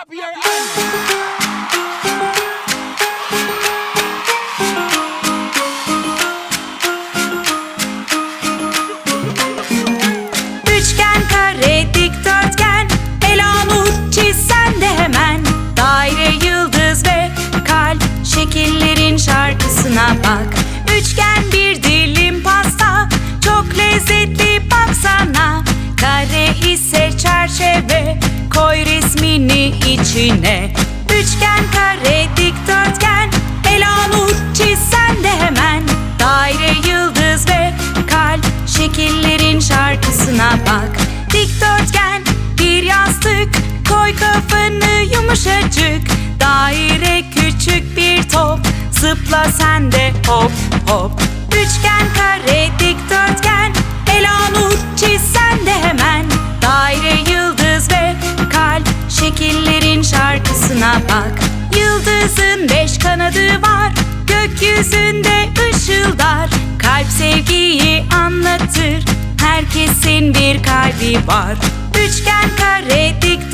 clap your hands. Üçgen, kare, içine Üçgen, kare, dikdörtgen. Elanur çizsen de hemen. Daire, yıldız ve kalp Şekillerin şarkısına bak. Dikdörtgen bir yastık. Koy kafanı yumuşacık. Daire küçük bir top. Zıpla sen de hop hop. Üçgen kare dikdörtgen şarkısına bak. Yıldızın beş kanadı var. Gökyüzünde ışıldar. Kalp sevgiyi anlatır. Herkesin bir kalbi var. Üçgen, kare, çizsen